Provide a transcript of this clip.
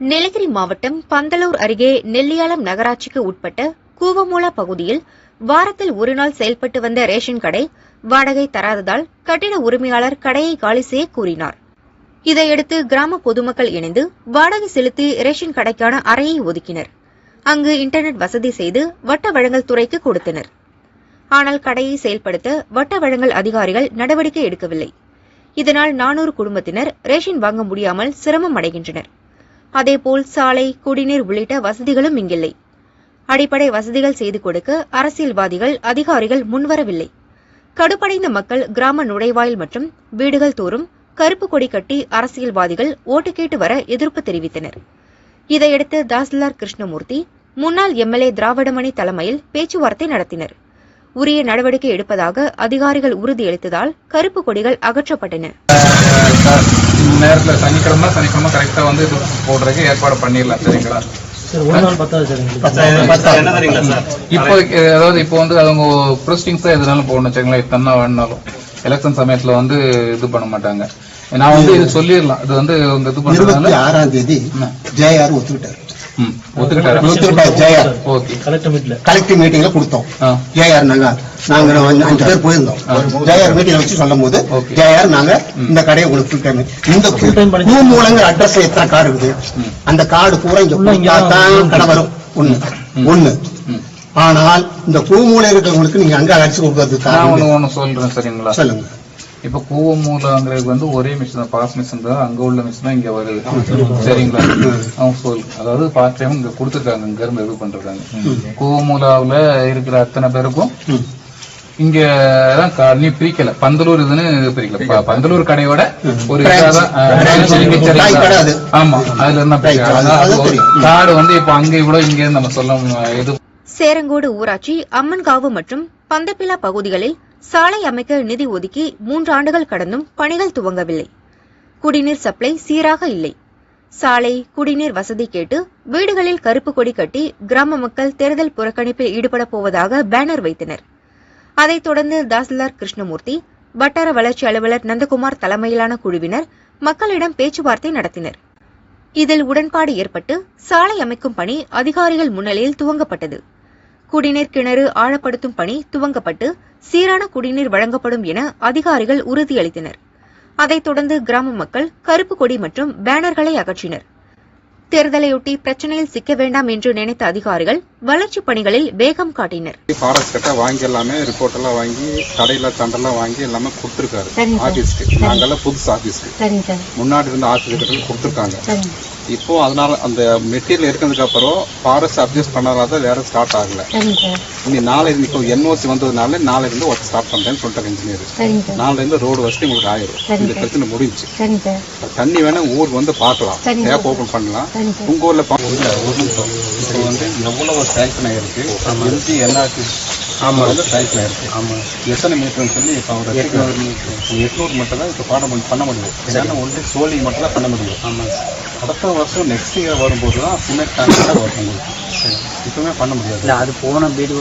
நீலகிரி மாவட்டம் பந்தலூர் அருகே நெல்லியாளம் நகராட்சிக்கு உட்பட்ட கூவமூலா பகுதியில் வாரத்தில் ஒருநாள் செயல்பட்டு வந்த ரேஷன் கடை வாடகை தராததால் கட்டிட உரிமையாளர் கடையை காலி செய்ய கூறினார். இதையடுத்து கிராம பொதுமக்கள் இணைந்து வாடகை செலுத்தி ரேஷன் கடைக்கான அறையை ஒதுக்கினர். அங்கு இன்டர்நெட் வசதி செய்து வட்ட வழங்கல் துறைக்கு கொடுத்தனர். ஆனால் கடையை செயல்படுத்த வட்ட வழங்கல் அதிகாரிகள் நடவடிக்கை எடுக்கவில்லை. இதனால் நானூறு குடும்பத்தினர் ரேஷன் வாங்க முடியாமல் சிரமம் அடைகின்றனர். அதேபோல் சாலை குடிநீர் உள்ளிட்ட வசதிகளும் இங்கில்லை. அடிப்படை வசதிகள் செய்து கொடுக்க அரசியல்வாதிகள் அதிகாரிகள் முன்வரவில்லை. கடுப்படைந்த மக்கள் கிராம நுழைவாயில் மற்றும் வீடுகள் தோறும் கருப்பு கொடி கட்டி அரசியல்வாதிகள் ஓட்டு கேட்டு வர எதிர்ப்பு தெரிவித்தனர். இதையடுத்து தாசில்தார் கிருஷ்ணமூர்த்தி முன்னாள் எம்எல்ஏ திராவிடமணி தலைமையில் பேச்சுவார்த்தை நடத்தினர். உரிய நடவடிக்கை எடுப்பதாக அதிகாரிகள் உறுதியளித்ததால் கருப்பு கொடிகள் அகற்றப்பட்டன. நேரத்தில் சனிக்கிழமை சனிக்கிழமை கரெக்டாக வந்து இது போடுறதுக்கு ஏற்பாடு பண்ணிடலாம் சரிங்களா? சார் ஒரு நாள் பத்தாது சார் எங்களுக்கு. என்ன தெரியுங்களா சார்? இப்போ அதாவது இப்போ வந்து அவங்க ப்ரோஸ்டிங்ஸாக எதுனாலும் போடணும் சரிங்களா? இத்தனை வேணுனாலும் எலெக்ஷன் சமயத்தில் வந்து இது பண்ண மாட்டாங்க. நான் வந்து இது சொல்லிடலாம். இது வந்து இது பண்ணுறதுனால ஆறாம் தேதி ஜேஆர் ஒத்துக்கிட்டாரு. கலெக்டிவ் மீட்டிங்ல கொடுத்தோம். ஜேஆர் நாங்க நாங்க அஞ்சு- பேர் போயிருந்தோம். ஜேஆர் மீட்டிங் வச்சு சொல்லும் போது. ஜேஆர் நாங்க இந்த கடையை உங்களுக்கு ஃபுல் டைம் இந்த பூமூலங்கிற அட்ரஸ்ல எத்தனை கார்டு இருக்குது? அந்த கார்டு பூரா இங்க தான் கடை வரும். ஒண்ணு. ஒண்ணு. ஆனால் இந்த பூமூலை இருக்கிறவங்களுக்கு நீங்க அங்க அடிச்சு கொடுக்கறது சொல்கிறேன் சரிங்களா? சொல்லுங்க. இப்போ கூவமூலங்கிறது வந்து ஒரே மிஷின் தான். பாஸ் மிஷின் தான். அங்க உள்ள மிஷின் தான் இங்க வருது. சரிங்களா? அதாவது பார்ட் டைம் இங்க கொடுத்துருக்காங்க. இங்க இருந்து இது பண்றாங்க கூவமூலாவுல இருக்கிற அத்தனை பேருக்கும். இங்க நீ பிரிக்கல. பந்தலூர் இதுன்னு பிரிக்கல. பந்தலூர் கடையோட ஒரு கடை. ஆமா. அதுல இருந்தா. கார்டு வந்து இப்போ அங்க கூட இங்க இருந்து நம்ம சொல்ல இது சேரங்கோடு ஊராட்சி அம்மன்காவு மற்றும் பந்தப்பிலா பகுதிகளில் சாலை அமைக்க நிதி ஒதுக்கி மூன்று ஆண்டுகள் கடந்தும் பணிகள் துவங்கவில்லை. குடிநீர் சப்ளை சீராக இல்லை. சாலை குடிநீர் வசதி கேட்டு வீடுகளில் கருப்பு கொடி கட்டி கிராம மக்கள் தேர்தல் புறக்கணிப்பில் ஈடுபட போவதாக பேனர் வைத்தனர். அதைத் தொடர்ந்து தாசில்தார் கிருஷ்ணமூர்த்தி வட்டார வளர்ச்சி அலுவலர் நந்தகுமார் தலைமையிலான குழுவினர் மக்களிடம் பேச்சுவார்த்தை நடத்தினர். இதில் உடன்பாடு ஏற்பட்டு சாலை அமைக்கும் பணி அதிகாரிகள் முன்னிலையில் துவங்கப்பட்டது. குடிநீர் கிணறு ஆழப்படுத்தும் பணி துவங்கப்பட்டு சீரான குடிநீர் வழங்கப்படும் என அதிகாரிகள் உறுதியளித்தனர். அதைத் தொடர்ந்து கிராம மக்கள் கருப்பு கொடி மற்றும் பேனர்களை அகற்றினர். தேர்தலையொட்டி பிரச்சனையில் சிக்க வேண்டாம் என்று நினைத்த அதிகாரிகள் வளர்ச்சிப் பணிகளில் வேகம் காட்டினர். ஃபாரஸ்ட் கிட்ட வாங்கி எல்லாமே ரிப்போர்ட் எல்லாம் வாங்கி கடையில தண்டெல்லாம் வாங்கி எல்லாமே கொடுத்துருக்காரு. ஆபீஸ்க்கு நாங்கெல்லாம் புதுசு ஆபீஸ்க்கு முன்னாடி இருந்த ஆபீஸ் கிட்ட கொடுத்துருக்காங்க. இப்போ அதனால அந்த மெட்டீரியல் இருக்கிறதுக்கு அப்புறம் ஃபாரஸ்ட் அட்ஜஸ்ட் பண்ணாத வேற ஸ்டார்ட் ஆகல. இனி நாளை இப்போ என்ஓசி வந்ததுனால நாளைல இருந்து ஒர்க் ஸ்டார்ட் பண்றேன்னு சொல்லிட்டாங்க இன்ஜினியர் நாளைல இருந்து ரோடு வசதி உங்களுக்கு ஆயிரும். இந்த பிரச்சனை முடிஞ்சு தண்ணி வேணா ஊருக்கு வந்து பார்க்கலாம். டேப் ஓபன் பண்ணலாம். உங்க ஊர்ல வந்து எவ்வளவு சேங்ஷன் ஆயிருக்கு. எல்ஜி என்ஆர்டி ஆமா. வந்து சேங்ஷன் ஆயிருக்கு. ஆமா. எத்தனை மீட்டர்னு சொல்லி இப்போ அவர் எட்நூறு மீட்டர் எட்நூறு மட்டும் தான் இப்போ பாடம் பண்ண முடியும். ஏன்னா ஒன்லி சோலி மட்டும் தான் பண்ண முடியும். ஆமா. அடுத்த வருஷம் நெக்ஸ்ட் இயர் வரும்போது தான் சிமெண்ட் டேங்க் வரும் உங்களுக்கு இப்பவுமே பண்ண முடியாது. அது போன வீடியோ